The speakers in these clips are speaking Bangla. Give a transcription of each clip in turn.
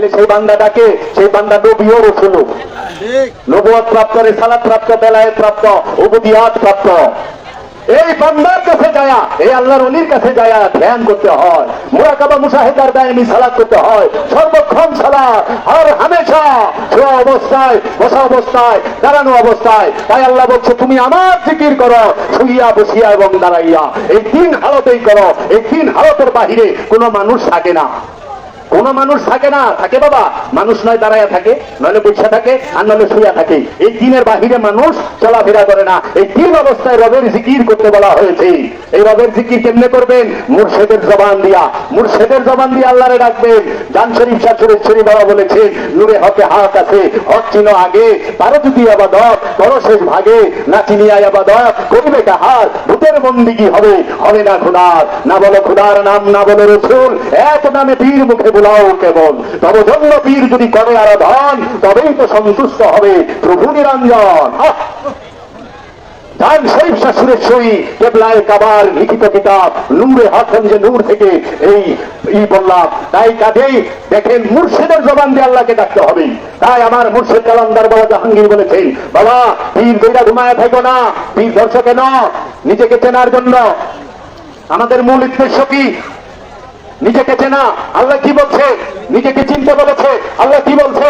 তাহলে সেই বান্দাটাকে সেই বান্দা নবীও রসুল নবুয়াত প্রাপ্ত রেসালাত প্রাপ্ত বেলায়েত প্রাপ্ত উবুদিয়াত প্রাপ্ত। এই বান্দার কাছে যায়া এই আল্লাহর অলির কাছে যায়া ধ্যান করতে হয়। মুরাকাবা মুসাহিদার দায়নি সালাত করতে হয়। সর্বক্ষণ সালাত আর হামেশা শোয়া অবস্থায় বসা অবস্থায় দাঁড়ানো অবস্থায়। তাই আল্লাহ বলছে তুমি আমার জিকির করো শুইয়া বসিয়া এবং দাঁড়াইয়া। এই তিন হালতেই করো এই তিন হালতের বাহিরে কোনো মানুষ থাকে না। কোন মানুষ থাকে না, থাকে বাবা। মানুষ নয়, দাঁড়ায় থাকে, নইলে বসে থাকে, আর নইলে শুয়ে থাকে। এই দিনের বাহিরে মানুষ চলাফেরা করে না। এই তিন অবস্থায় রবের জিকির করতে বলা হয়েছে। এই রবের জিকির কেমনে করবেন? মুর্শেদের জবান দিয়া। মুর্শেদের জবান দিয়ে আল্লাহরে ডাকবেন। জান শরীফ শাহ সুরেশ্বরী বাবা বলেছেন, নূরে হকে হাত আছে, হক চিনো আগে তারও যদি আবাদত, করো শেষ ভাগে, না চিনিয়া আবাদত, করবে কাহার ভূতের বন্দিগি হবে হবে না খুদার না বলো খুদার নাম, না বলো রসুল, এক নামে পীর মুখে বোলাও কেবল তব জন্য পীর যদি করে আরাধন তবেই তো সন্তুষ্ট হবে। প্রভু নিরঞ্জন! দান শরীফ শাহ সুরেশ্বরী কেবলায় কাবার লিখিত কিতাব, নূরে হাসঞ্জে নূর থেকে এই ই বললাম। তাই কাজেই দেখেন মুর্শিদের জবান দিয়ে আল্লাহকে ডাকতে হবে। তাই আমার মুর্শিদ কালান্দার বাবা জাহাঙ্গীর বলেছেন, বাবা, পীর ঘুমায় থাকো না, পীর নিজেকে চেনার জন্য। আমাদের মূল উদ্দেশ্য কি? নিজেকে চেনা, আল্লাহ কি বলছে? নিজেকে চিনতে বলেছে, আল্লাহ কি বলছে?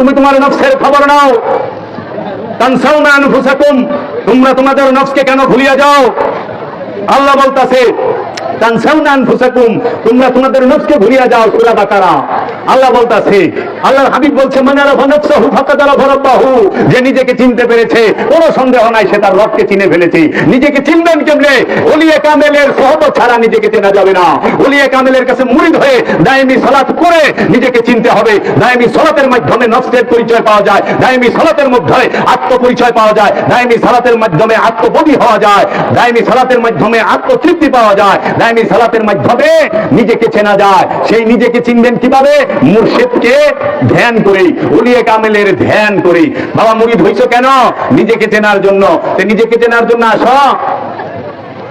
তুমি তোমার নফসের খবর নাও। তোমরা তোমাদের নফসকে কেন ভুলিয়া যাও? আল্লাহ বলতাছে তোমরা তোমাদের যাও বাকারা। আল্লাহ বলতাছে, আল্লাহর হাবিব বলছে ফারাব্বাহু যে নিজেকে চিনতে পেরেছে, কোনো সন্দেহ নাই, সে তার চিনে ফেলেছে। নিজেকে চিনবেন কেমনে? কামেলের ছাড়া নিজেকে চেনা যাবে না। কামেলের কাছে হয়ে করে নিজেকে চিনতে হবে। মাধ্যমে নফসের পরিচয় পাওয়া যায়। দায়মি সালাতের মধ্যে আত্মপরিচয় পাওয়া যায়। মাধ্যমে আত্মবোধী হওয়া যায়। মাধ্যমে আত্মতৃপ্তি পাওয়া যায়। দায়মি সালাতের মাধ্যমে নিজেকে চেনা যায়। সেই নিজেকে চিনবেন কীভাবে? মুর্শিদকে ধ্যান করে উলিয়ে কামেলের ধ্যান করে বাবা মুরিদ হইছো কেন? নিজেকে চেনার জন্য। নিজেকে চেনার জন্য আসো।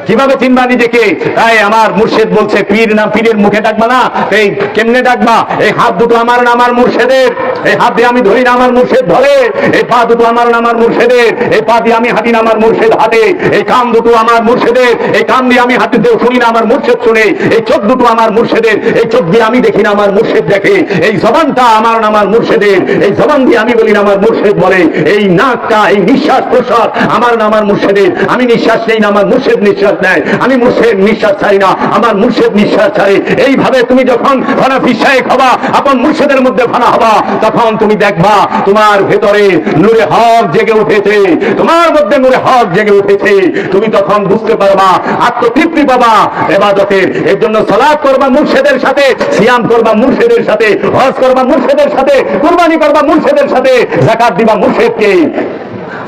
কীভাবে চিনবা নিজেকে তাই আমার মুর্শেদ বলছে পীর না পীরের মুখে ডাকবা না এই কেমনে ডাকবা এই হাত দুটো আমার না আমার মুর্শেদের এই হাত দিয়ে আমি ধরি না আমার মুর্শেদ ধরে এই পা দুটো আমার না আমার মুর্শেদের এই পা দিয়ে আমি হাঁটি না আমার মুর্শেদ হাঁটে এই কান দুটো আমার মুর্শেদের এই কান দিয়ে আমি হাঁটতে শুনি না আমার মুর্শেদ শুনে এই চোখ দুটো আমার মুর্শেদের এই চোখ দিয়ে আমি দেখি না আমার মুর্শেদ দেখে এই জবানটা আমার না আমার মুর্শেদের এই জবান দিয়ে আমি বলি না আমার মুর্শেদ বলে এই নাকটা এই নিঃশ্বাস প্রশ্বাস আমার না আমার মুর্শেদের আমি নিঃশ্বাস নেই না আমার মুর্শেদ নিঃশ্বাস নেয়। আমি মুর্শেদ নিঃশ্বাস ছাড়ি না, আমার মুর্শেদ নিঃশ্বাস ছাড়ে। এইভাবে তুমি যখন ফানা ফিসায় হবা, আপন মুর্শেদের মধ্যে ফানা হবা, তখন তুমি দেখবা তোমার ভেতরে নূরে হক জেগে উঠেছে। তোমার মধ্যে নূরে হক জেগে উঠেছে। তুমি তখন বুঝতে পারবা, আত্মতৃপ্তি পাবা এবাদতের। এর জন্য সলাপ করবা মুর্শেদের সাথে, সিয়াম করবা মুর্শেদের সাথে, হজ করবা মুর্শেদের সাথে, কুরবানি করবা মুর্শেদের সাথে জাকাত দিবা মুর্শেদকে।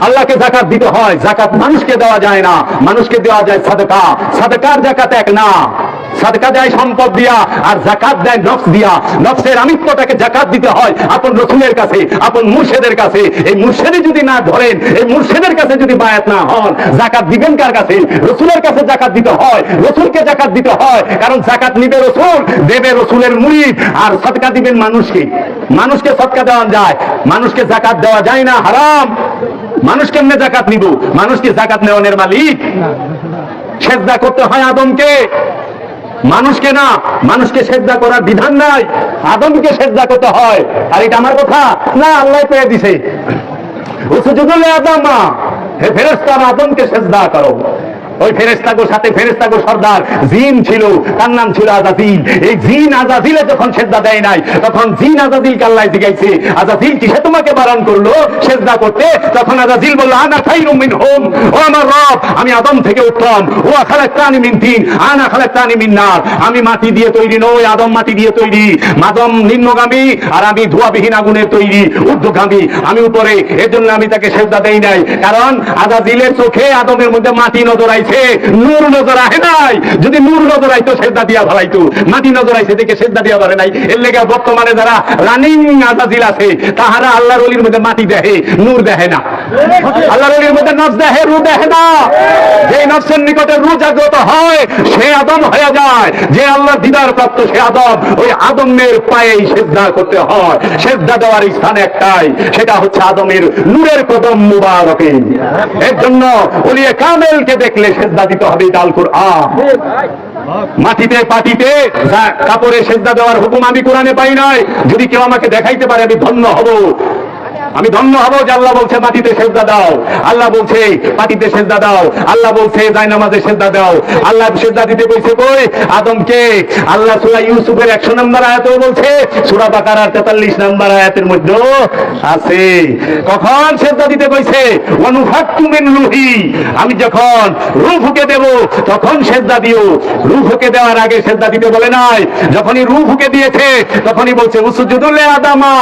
আল্লাহকে জাকাত দিতে হয়, জাকাত মানুষকে দেওয়া যায় না। মানুষকে দেওয়া যায় সাদকা। সাদকার জাকাত এক না। সাদকা দেয় সম্পদ দিয়া, আর জাকাত দেয় নফস দিয়া। নফসের আমিত্বটাকে জাকাত দিতে হয় আপন রসুলের কাছে, আপন মুর্শেদের কাছে। এই মুর্শেদে যদি না ধরেন, এই মুর্শেদের কাছে যদি বায়াত না হন, জাকাত দিবেন কার কাছে? রসুলের কাছে জাকাত দিতে হয়, রসুলকে জাকাত দিতে হয়। কারণ জাকাত নিবে রসুল, দেবে রসুলের মুরিদ। আর সদকা দিবেন মানুষকে। মানুষকে সদকা দেওয়া যায়। মানুষকে জাকাত দেওয়া যায় না, হারাম। মানুষ কেমনে জাকাত নিব? মানুষকে জাকাত নেওয়ানের মালিক? সেজদা করতে হয় আদমকে। মানুষকে না, মানুষকে সেদ্ধা করার বিধান নাই। আদমকে সেজদা করতে হয়। আর এটা আমার কথা? না, আল্লাহ পেয়ে দিছে। হে ফেরস্তার আদমকে সেজদা করো। ওই ফেরেস্তাগোর সাথে ফেরেস্তাগো সর্দার জিন ছিল, তার নাম ছিল আজাদিল। এই জিন আজাদিলে যখন সেজদা দেয় নাই, তখন জিন আজাদিল কাল্লাই জিগাইছে, আজাদিল, কিসে তোমাকে বারণ করল? সেজদা করতে? তখন আজাদিল বলল, আনা খাইরুম মিন হোম ও আমার রব, আমি আদম থেকে উত্তম ও খালাক্তানি মিন তিন, আনা খালাক্তানি মিন নার, আমি মাটি দিয়ে তৈরি নই, আদম মাটি দিয়ে তৈরি, মাদম নিম্নগামী, আর আমি ধোয়াবিহীন আগুনের তৈরি, ঊর্ধ্বগামী, আমি উপরে, এজন্য আমি তাকে সেজদা দেই নাই, কারণ আজাদিলের চোখে আদমের মধ্যে মাটি নজর আইছে নূর নজর আহে নাই। যদি নূর নজর আইতো, সেজদা দিয়া ভালাইতো মাটি নজর আইছে দেখে সেজদা দিয়া ধরে নাই। এর লেগে বর্তমানে যারা রানিং আজাদিল আছে, তাহারা আল্লাহর অলির মধ্যে মাটি দেখে, নূর দেখে না। আল্লাহ রলির মধ্যে নফস দেখে, রু দেখে না। যে নফসের নিকটে রু জাগ্রত হয়, সে আদম হয়ে যায়। যে আল্লাহ দিদার প্রাপ্ত, সে আদম। ওই আদমের পায়েই সেদ্ধা করতে হয়। সেদ্ধা দেওয়ার স্থান একটাই, সেটা হচ্ছে আদমের নূরের কদম মুবারকে। এর জন্য ওলিয়ে কামেলকে দেখলে সেদ্ধা দিতে হবে ডাল কোরআন। মাটিতে, পাটিতে কাপড়ে সেদ্ধা দেওয়ার হুকুম আমি কোরআনে পাই নাই। যদি কেউ আমাকে দেখাইতে পারে, আমি ধন্য হব। আমি ধন্য হব যে আল্লাহ বলছে, মাটিতে সেজদা দাও। আল্লাহ বলছে, মাটিতে সেজদা দাও। আল্লাহ বলছে জায় নামাজে সেজদা দাও। আল্লাহ সেজদা দিতে কইছে কই আদমকে? আল্লাহ সূরা ইউসুফের 100 নম্বর আয়াতেও বলছে, সূরা বাকারার 43 নম্বর আয়াতের মধ্যেও আছে। কখন সেজদা দিতে কইছে? অনুফাক্তু মিন রুহি। আমি যখন রূহ ফুকে দেব, তখন সেজদা দিও। রূহ ফুকে দেওয়ার আগে সেজদা দিতে বলে নাই। যখনই রূহ ফুকে দিয়েছে, তখনই বলছে উসুজুদুল্লে আদামা,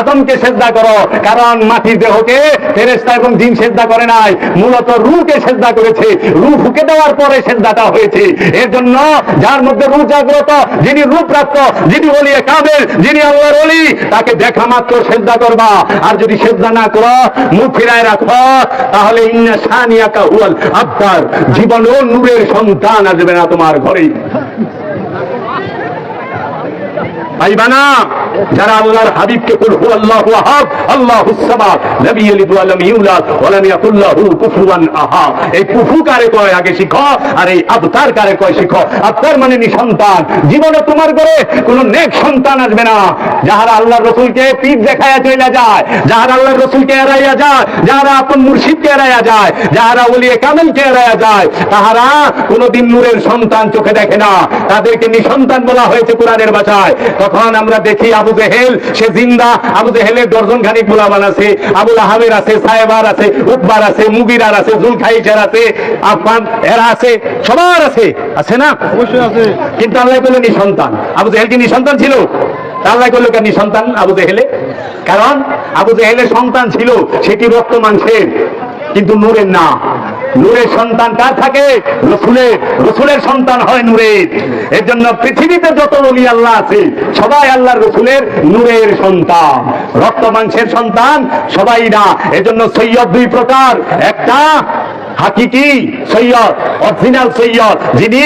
আদমকে সেজদা করো। কারণ মাটির দেহকে ফেরেশতা এবং জিন সেজদা করে নাই। মূলত রূহকে সেজদা করেছে। রূহ ফুকে দেওয়ার পরে সেজদাটা হয়েছে। এর জন্য যার মধ্যে রূহ জাগ্রত, যিনি রূপ প্রাপ্ত যিনি বলিয়ে কাবের যিনি আল্লাহর অলি তাকে দেখা মাত্র সেজদা করবা। আর যদি সেজদা না করো, মুখ ফিরায় রাখো তাহলে ইন্না সানিয়াকা আব্দার জীবনেও নূরের সন্তান আসবে না তোমার ঘরে। পাইবা না যারা আল্লাহর হাবিবকে কুল আল্লাহু আহাদ আল্লাহুস সামাদ, নবী ইয়ালিদ ওয়া লাম ইউলাদ ওয়া লাম ইয়াকুল কুফুয়ান এই কুফু কারে কয় আগে আর এই আবতার কারে কয় আবতার মানে জীবনে তোমার ঘরে কোনো নেক সন্তান আসবে না। যাহারা আল্লাহর রসুলকে পিঠ চলে যায়, যাহারা আল্লাহর রসুলকে এড়াইয়া যায়, যাহারা আপন মুর্শিদকে এড়াইয়া যায়, যাহারা ওলিয়ে কামেলকে এড়াইয়া যায়, তাহারা নূরের সন্তান চোখে দেখে না। তাদেরকে নিঃসন্তান বলা হয়েছে কোরআনের ভাষায়। তখন আমরা দেখি আবু জেহেল সে জিন্দা। আবু জেহেলের দর্জন খানিক গোলামান আছে আবুল আহাবের আছে সাহেবার আছে উকবার আছে মুগিরার আছে জুলখাইচার আছে আফান এরা আছে সবার আছে। আছে না? অবশ্যই আছে। কিন্তু আল্লাহ বললেন নিঃসন্তান। আবু জেহেল কি নিঃসন্তান ছিল? আল্লাহ করল কেন নিঃসন্তান আবু জেহেলে কারণ আবু জেহেলের সন্তান ছিল সেটি রক্ত মাংসের কিন্তু নূরের না। নূরের সন্তান কার থাকে? রসুলের রসুলের সন্তান হয় নূরের। এর জন্য পৃথিবীতে যত অলি আল্লাহ আছে, সবাই আল্লাহর রসুলের নূরের সন্তান। রক্ত মাংসের সন্তান, সবাই না। এজন্য সৈয়দ দুই প্রকার। একটা হাকিকি সৈয়দ, অরিজিনাল সৈয়দ, যিনি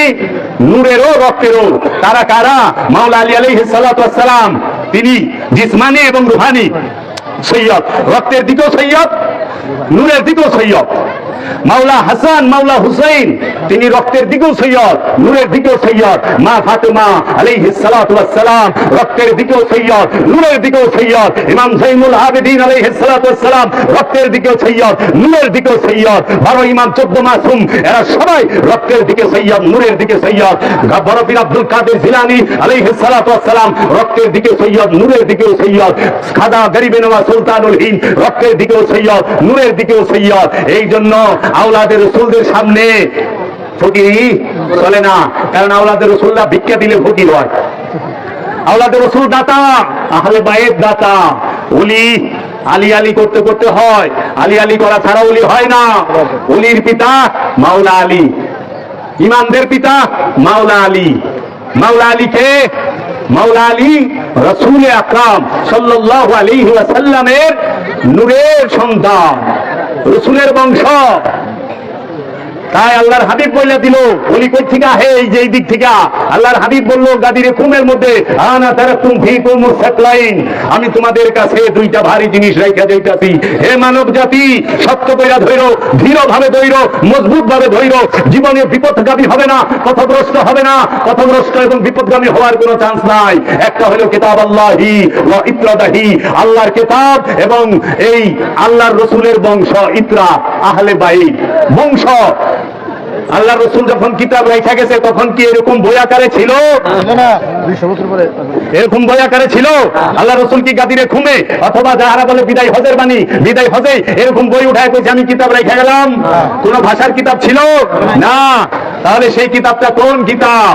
নূরেরও রক্তেরও। তারা কারা? মাওলা আলী আলী সালাম। তিনি জিসমানি এবং রুহানি সৈয়দ। রক্তের দিকেও সৈয়দ, নূরের দিকেও সৈয়দ। মাওলা হাসান, মাওলা হুসাইন, তিনি রক্তের দিকেও সৈয়দ, নূরের দিকেও সৈয়দ। মা ফাতেমা সালাতু সালাম রক্তের দিকেও সৈয়দ, নূরের দিকেও সৈয়দ। ইমাম জাইনুল আবেদিন সালাতু সালাম রক্তের দিকেও সৈয়দ, নূরের দিকেও সৈয়দ। বারো ইমাম, চোদ্দ মাসুম, এরা সবাই রক্তের দিকে সৈয়দ, নূরের দিকে সৈয়দ। বড় পীর আব্দুল কাদের জিলানী সালাতু সালাম রক্তের দিকে সৈয়দ, নূরের দিকেও সৈয়দ। খাদা গরিবে নওয়াজ সুলতানুল হিন্দ, রক্তের দিকেও সৈয়দ, নূরের দিকেও সৈয়দ। এই জন্য আওলাদের রসুলদের সামনে ফকিরি চলে না। কারণ আওলাদের রসুল্লাহ ভিক্ষা দিলে ফকির হয়। আওলাদের রসুল দাতা, আহলে বাইয়ের দাতা। উলি আলি আলি করতে করতে হয়। আলি আলি করা ছাড়া উলি হয় না। উলির পিতা মাওলা আলী। ইমানদের পিতা মাওলা আলী। মাওলা আলীকে মাওলা আলী রসুল আকরাম সাল্লাল্লাহু আলাইহি ওয়াসাল্লামের নূরের সন্তান। রসুলের বংশ। তাই আল্লাহর হাবিব বলে দিল বলি কই থেকে আহে? এই যে দিক থেকে। আল্লাহর হাবিব বলল, গাদিরে কুমের মধ্যে, আনা তারা তুম ভি কুম সাকলাইন আমি তোমাদের কাছে দুইটা ভারী জিনিস রেখে যাইতাছি। হে মানব জাতি, সত্য কইরা ধইরো ধীর ভাবে ধইরো মজবুত ভাবে ধইরো জীবনে বিপদগামী হবে না পথগ্রস্ত হবে না। পথগ্রস্ত এবং বিপদগামী হওয়ার কোনো চান্স নাই। একটা হলো কিতাব আল্লাহি ওয়া ইত্রাদাহি, আল্লাহর কিতাব এবং এই আল্লাহর রসুলের বংশ, ইত্রা, আহলে বাইত। বংশ আল্লাহ রসুল যখন কিতাব রেখা গেছে তখন কি এরকম বই আকারে ছিল? এরকম বই আকারে ছিল? আল্লাহ রসুল কি গাদিরে খুমে অথবা যাহারা বলে বিদায় হজের বাণী বিদায় হজে এরকম বই উঠায় কইছে আমি কিতাব রেখে গেলাম। কোন ভাষার কিতাব ছিল? না। তাহলে সেই কিতাবটা কোন কিতাব?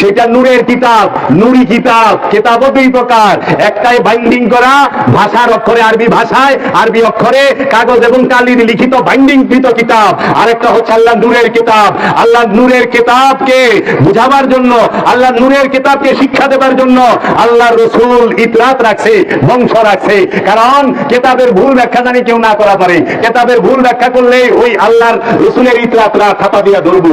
সেটা নূরের কিতাব, নুরি কিতাব কিতাব দুই প্রকার। একটাই বাইন্ডিং করা, ভাষার অক্ষরে আরবি ভাষায়, আরবি অক্ষরে কাগজ এবং কালির লিখিত বাইন্ডিং কৃত কিতাব। আরেকটা হচ্ছে আল্লাহ নূরের কিতাব। আল্লাহ নূরের কিতাবকে বুঝাবার জন্য, আল্লাহ নূরের কিতাবকে শিক্ষা দেবার জন্য আল্লাহ রসুল ইতরাত রাখছে, বংশ রাখছে। কারণ কেতাবের ভুল ব্যাখ্যা জানি কেউ না করা পারে। কেতাবের ভুল ব্যাখ্যা করলে ওই আল্লাহর রসুলের ইতরাতরা খাতা দিয়া ধরবো।